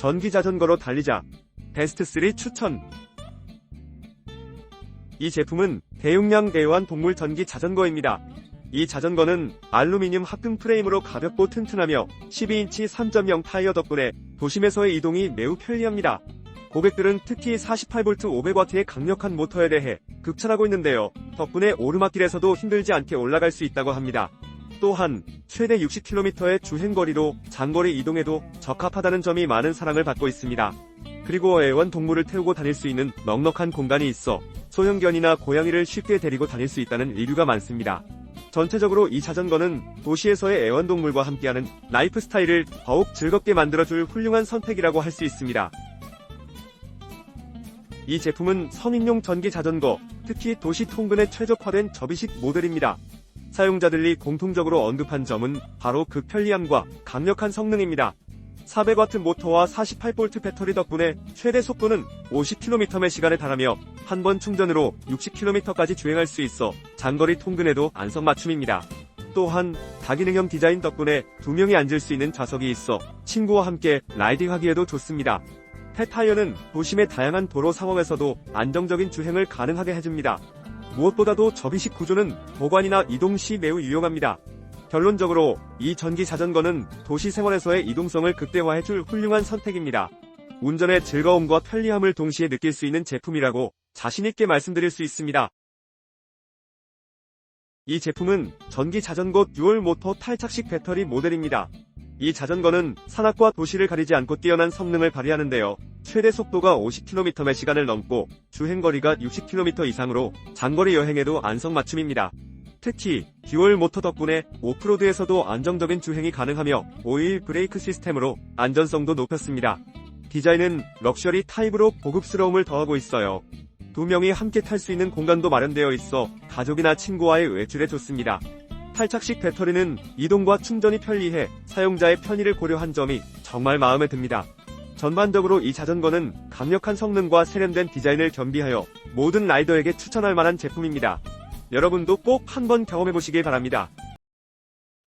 전기 자전거로 달리자. 베스트 3 추천. 이 제품은 대용량 대여한 동물 전기 자전거입니다. 이 자전거는 알루미늄 합금 프레임으로 가볍고 튼튼하며 12인치 3.0 타이어 덕분에 도심에서의 이동이 매우 편리합니다. 고객들은 특히 48V 500W의 강력한 모터에 대해 극찬하고 있는데요. 덕분에 오르막길에서도 힘들지 않게 올라갈 수 있다고 합니다. 또한 최대 60km의 주행거리로 장거리 이동에도 적합하다는 점이 많은 사랑을 받고 있습니다. 그리고 애완동물을 태우고 다닐 수 있는 넉넉한 공간이 있어 소형견이나 고양이를 쉽게 데리고 다닐 수 있다는 리뷰가 많습니다. 전체적으로 이 자전거는 도시에서의 애완동물과 함께하는 라이프 스타일을 더욱 즐겁게 만들어줄 훌륭한 선택이라고 할 수 있습니다. 이 제품은 성인용 전기 자전거, 특히 도시 통근에 최적화된 접이식 모델입니다. 사용자들이 공통적으로 언급한 점은 바로 그 편리함과 강력한 성능입니다. 400W 모터와 48V 배터리 덕분에 최대 속도는 50km/시간에 달하며 한 번 충전으로 60km까지 주행할 수 있어 장거리 통근에도 안성맞춤입니다. 또한 다기능형 디자인 덕분에 두 명이 앉을 수 있는 좌석이 있어 친구와 함께 라이딩하기에도 좋습니다. 폐타이어는 도심의 다양한 도로 상황에서도 안정적인 주행을 가능하게 해줍니다. 무엇보다도 접이식 구조는 보관이나 이동 시 매우 유용합니다. 결론적으로 이 전기 자전거는 도시 생활에서의 이동성을 극대화해줄 훌륭한 선택입니다. 운전의 즐거움과 편리함을 동시에 느낄 수 있는 제품이라고 자신있게 말씀드릴 수 있습니다. 이 제품은 전기 자전거 듀얼 모터 탈착식 배터리 모델입니다. 이 자전거는 산악과 도시를 가리지 않고 뛰어난 성능을 발휘하는데요. 최대 속도가 50km/시간을 넘고 주행거리가 60km 이상으로 장거리 여행에도 안성맞춤입니다. 특히 듀얼 모터 덕분에 오프로드에서도 안정적인 주행이 가능하며 오일 브레이크 시스템으로 안전성도 높였습니다. 디자인은 럭셔리 타입으로 고급스러움을 더하고 있어요. 두 명이 함께 탈 수 있는 공간도 마련되어 있어 가족이나 친구와의 외출에 좋습니다. 탈착식 배터리는 이동과 충전이 편리해 사용자의 편의를 고려한 점이 정말 마음에 듭니다. 전반적으로 이 자전거는 강력한 성능과 세련된 디자인을 겸비하여 모든 라이더에게 추천할 만한 제품입니다. 여러분도 꼭 한번 경험해보시길 바랍니다.